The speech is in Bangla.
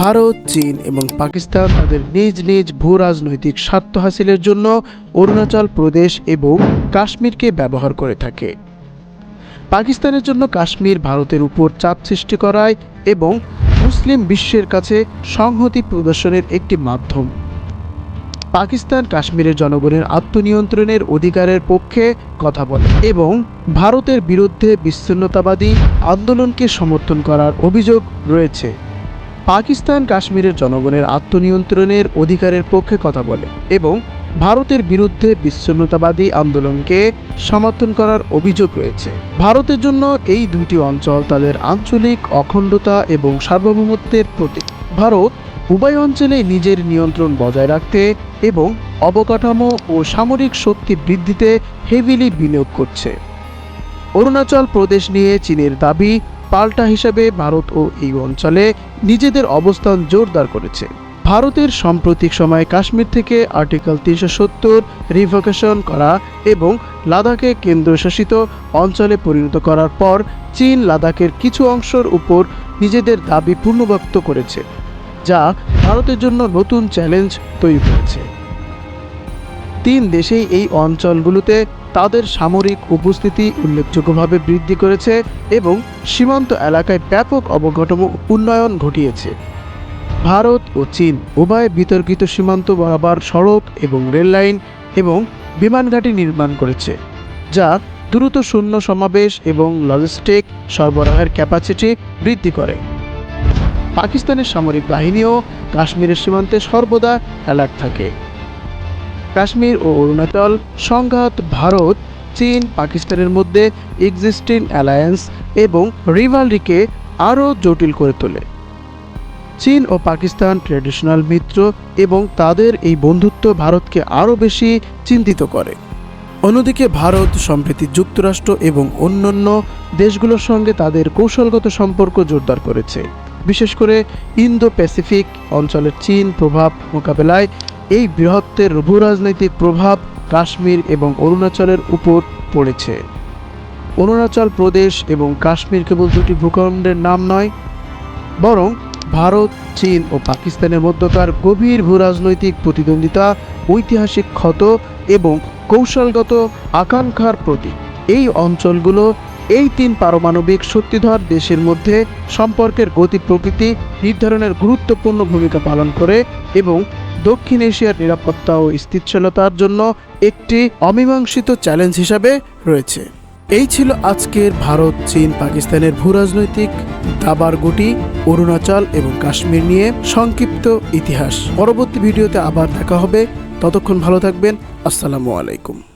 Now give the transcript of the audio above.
ভারত, চীন এবং পাকিস্তান তাদের নিজ নিজ ভূ রাজনৈতিক স্বার্থ হাসিলের জন্য অরুণাচল প্রদেশ এবং কাশ্মীরকে ব্যবহার করে থাকে। পাকিস্তানের জন্য কাশ্মীর ভারতের উপর চাপ সৃষ্টি করায় এবং মুসলিম বিশ্বের কাছে সংহতি প্রদর্শনের একটি মাধ্যম। পাকিস্তান কাশ্মীরের জনগণের আত্মনিয়ন্ত্রণের অধিকারের পক্ষে কথা বলে এবং ভারতের বিরুদ্ধে বিচ্ছিন্নতাবাদী আন্দোলনকে সমর্থন করার অভিযোগ রয়েছে। পাকিস্তান কাশ্মীরের জনগণের আত্মনিয়ন্ত্রণের অধিকারের পক্ষে কথা বলে এবং ভারতের বিরুদ্ধে বিচ্ছিন্নতাবাদী আন্দোলনকে সমর্থন করার অভিযোগ রয়েছে। ভারতের জন্য এই দুটি অঞ্চল তাদের আঞ্চলিক অখণ্ডতা এবং সার্বভৌমত্বের প্রতীক। ভারত উভয় অঞ্চলে নিজের নিয়ন্ত্রণ বজায় রাখতে এবং অবকাঠামো ও সামরিক শক্তি বৃদ্ধিতে হেভিলি বিনিয়োগ করছে। অরুণাচল প্রদেশ নিয়ে চীনের দাবি পাল্টা হিসাবে ভারত ও এই অঞ্চলে নিজেদের অবস্থান জোরদার করেছে। ভারতের সাম্প্রতিক সময়ে কাশ্মীর থেকে আর্টিকেল তিনশো সত্তর রিভোকেশন করা এবং লাদাখে কেন্দ্রশাসিত অঞ্চলে পরিণত করার পর চীন লাদাখের কিছু অংশের উপর নিজেদের দাবি পূর্ণব্যক্ত করেছে, যা ভারতের জন্য নতুন চ্যালেঞ্জ তৈরি করেছে। তিন দেশেই এই অঞ্চলগুলোতে তাদের সামরিক উপস্থিতি উল্লেখযোগ্যভাবে বৃদ্ধি করেছে এবং সীমান্ত এলাকায় ব্যাপক অবকাঠামো উন্নয়ন ঘটিয়েছে। ভারত ও চীন উভয় বিতর্কিত সীমান্ত বরাবর সড়ক এবং রেললাইন এবং বিমানঘাটি নির্মাণ করেছে, যা দ্রুত শূন্য সমাবেশ এবং লজিস্টিক সরবরাহের ক্যাপাসিটি বৃদ্ধি করে। পাকিস্তানের সামরিক বাহিনীও কাশ্মীরের সীমান্তে সর্বদা অ্যালার্ট থাকে। কাশ্মীর ও অরুণাচল, সংঘাত, ভারত, চীন, পাকিস্তানের মধ্যে এক্সিস্টিং অ্যালায়েন্স এবং রিভালরিকে আরও জটিল করে তোলে। চীন ও পাকিস্তান ট্রেডিশনাল মিত্র এবং তাদের এই বন্ধুত্ব ভারতকে আরও বেশি চিন্তিত করে। অন্যদিকে ভারত সম্প্রতি যুক্তরাষ্ট্র এবং অন্যান্য দেশগুলোর সঙ্গে তাদের কৌশলগত সম্পর্ক জোরদার করেছে। বিশেষ করে ইন্দো প্যাসিফিক অঞ্চলের চীন প্রভাব মোকাবেলায় এই বৃহত্তের ভূরাজনৈতিক প্রভাব কাশ্মীর এবং অরুণাচলের উপর পড়েছে। অরুণাচল প্রদেশ এবং কাশ্মীর কেবল দুটি ভূখণ্ডের নাম নয়, বরং ভারত, চীন ও পাকিস্তানের মধ্যকার গভীর ভূরাজনৈতিক প্রতিদ্বন্দ্বিতা, ঐতিহাসিক ক্ষত এবং কৌশলগত আকাঙ্ক্ষার প্রতীক। এই অঞ্চলগুলো এই তিন পারমাণবিক শক্তিধর দেশের মধ্যে সম্পর্কের গতি প্রকৃতি নির্ধারণের গুরুত্বপূর্ণ ভূমিকা পালন করে এবং দক্ষিণ এশিয়ার নিরাপত্তা ও স্থিতিশীলতার জন্য একটি অমীমাংসিত চ্যালেঞ্জ হিসাবে রয়েছে। এই ছিল আজকের ভারত, চীন, পাকিস্তানের ভূরাজনৈতিক দাবার গুটি, অরুণাচল এবং কাশ্মীর নিয়ে সংক্ষিপ্ত ইতিহাস। পরবর্তী ভিডিওতে আবার দেখা হবে। ততক্ষণ ভালো থাকবেন। আসসালামু আলাইকুম।